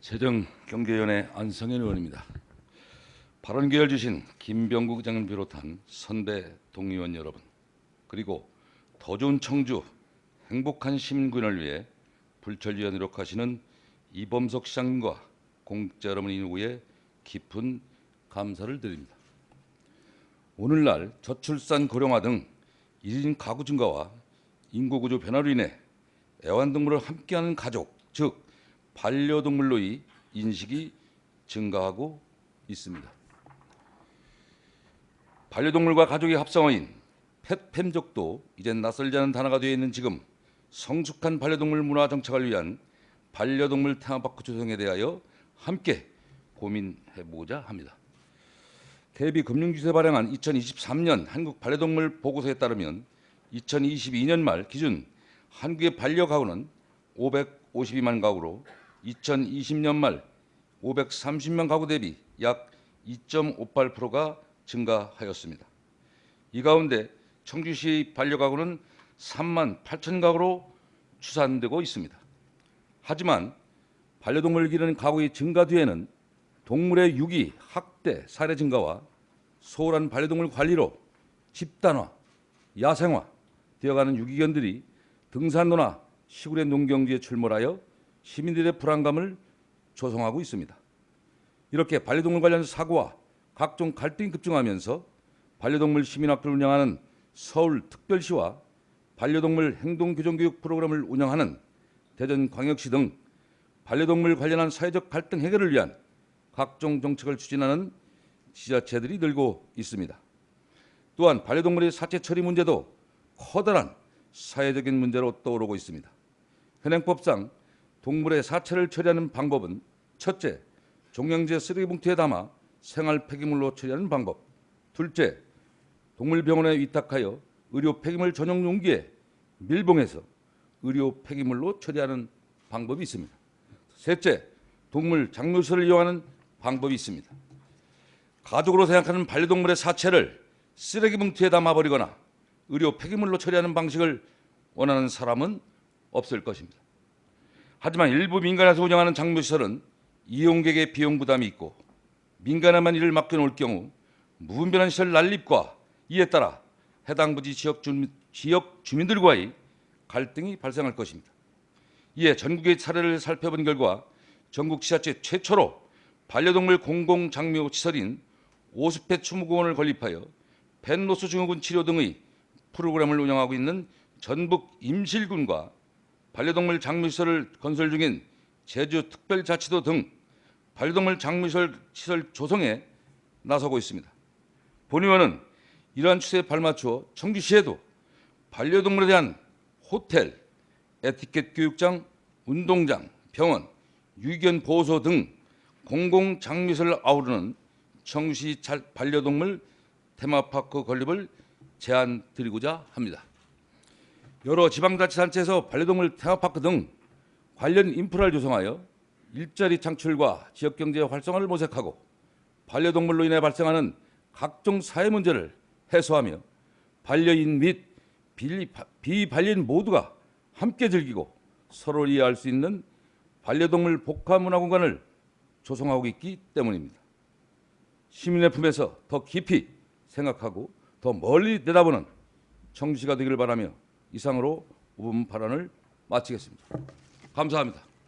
재정경제위원회 안성현 의원입니다. 발언기를 주신 김병국 의장을 비롯한 선배 동의원 여러분 그리고 더 좋은 청주 행복한 시민군을 위해 불철주야 노력하시는 이범석 시장님과 공직자 여러분 이후에 깊은 감사를 드립니다. 오늘날 저출산 고령화 등 1인 가구 증가와 인구 구조 변화로 인해 애완동물을 함께하는 가족, 즉 반려동물로의 인식이 증가하고 있습니다. 반려동물과 가족의 합성어인 펫팸족도 이젠 낯설지 않은 단어가 되어 있는 지금 성숙한 반려동물 문화 정착을 위한 반려동물 테마파크 조성에 대하여 함께 고민해보고자 합니다. 대비 금융주세 발행한 2023년 한국 반려동물 보고서에 따르면 2022년 말 기준 한국의 반려 가구는 552만 가구로 2020년 말 530만 가구 대비 약 2.58%가 증가하였습니다. 이 가운데 청주시 반려가구는 3만 8천 가구로 추산되고 있습니다. 하지만 반려동물 기르는 가구의 증가 뒤에는 동물의 유기, 학대, 살해 증가와 소홀한 반려동물 관리로 집단화, 야생화 되어가는 유기견들이 등산로나 시골의 농경지에 출몰하여 시민들의 불안감을 조성하고 있습니다. 이렇게 반려동물 관련 사고와 각종 갈등이 급증하면서 반려동물 시민학교를 운영하는 서울특별시와 반려동물 행동교정교육 프로그램을 운영하는 대전광역시 등 반려동물 관련한 사회적 갈등 해결을 위한 각종 정책을 추진하는 지자체들이 늘고 있습니다. 또한 반려동물의 사체 처리 문제도 커다란 사회적인 문제로 떠오르고 있습니다. 현행법상 동물의 사체를 처리하는 방법은 첫째, 종량제 쓰레기 봉투에 담아 생활 폐기물로 처리하는 방법. 둘째, 동물병원에 위탁하여 의료 폐기물 전용 용기에 밀봉해서 의료 폐기물로 처리하는 방법이 있습니다. 셋째, 동물 장묘소를 이용하는 방법이 있습니다. 가족으로 생각하는 반려동물의 사체를 쓰레기 봉투에 담아버리거나 의료 폐기물로 처리하는 방식을 원하는 사람은 없을 것입니다. 하지만 일부 민간에서 운영하는 장묘시설은 이용객의 비용 부담이 있고 민간에만 이를 맡겨놓을 경우 무분별한 시설 난립과 이에 따라 해당 부지 지역, 주민, 지역 주민들과의 갈등이 발생할 것입니다. 이에 전국의 사례를 살펴본 결과 전국 지자체 최초로 반려동물 공공장묘 시설인 오스펫 추모공원을 건립하여 펜로스 증후군 치료 등의 프로그램을 운영하고 있는 전북 임실군과 반려동물 장묘시설을 건설 중인 제주특별자치도 등 반려동물 장묘시설 시설 조성에 나서고 있습니다. 본 의원은 이러한 추세에 발맞추어 청주시에도 반려동물에 대한 호텔, 에티켓 교육장, 운동장, 병원, 유기견 보호소 등 공공 장미를 아우르는 청주시 반려동물 테마파크 건립을 제안 드리고자 합니다. 여러 지방자치단체에서 반려동물 테마파크 등 관련 인프라를 조성하여 일자리 창출과 지역경제 활성화를 모색하고 반려동물로 인해 발생하는 각종 사회 문제를 해소하며 반려인 및 비반려인 모두가 함께 즐기고 서로 이해할 수 있는 반려동물 복합 문화 공간을 조성하고 있기 때문입니다. 시민의 품에서 더 깊이 생각하고 더 멀리 내다보는 청시가 되기를 바라며 이상으로 5분 발언을 마치겠습니다. 감사합니다.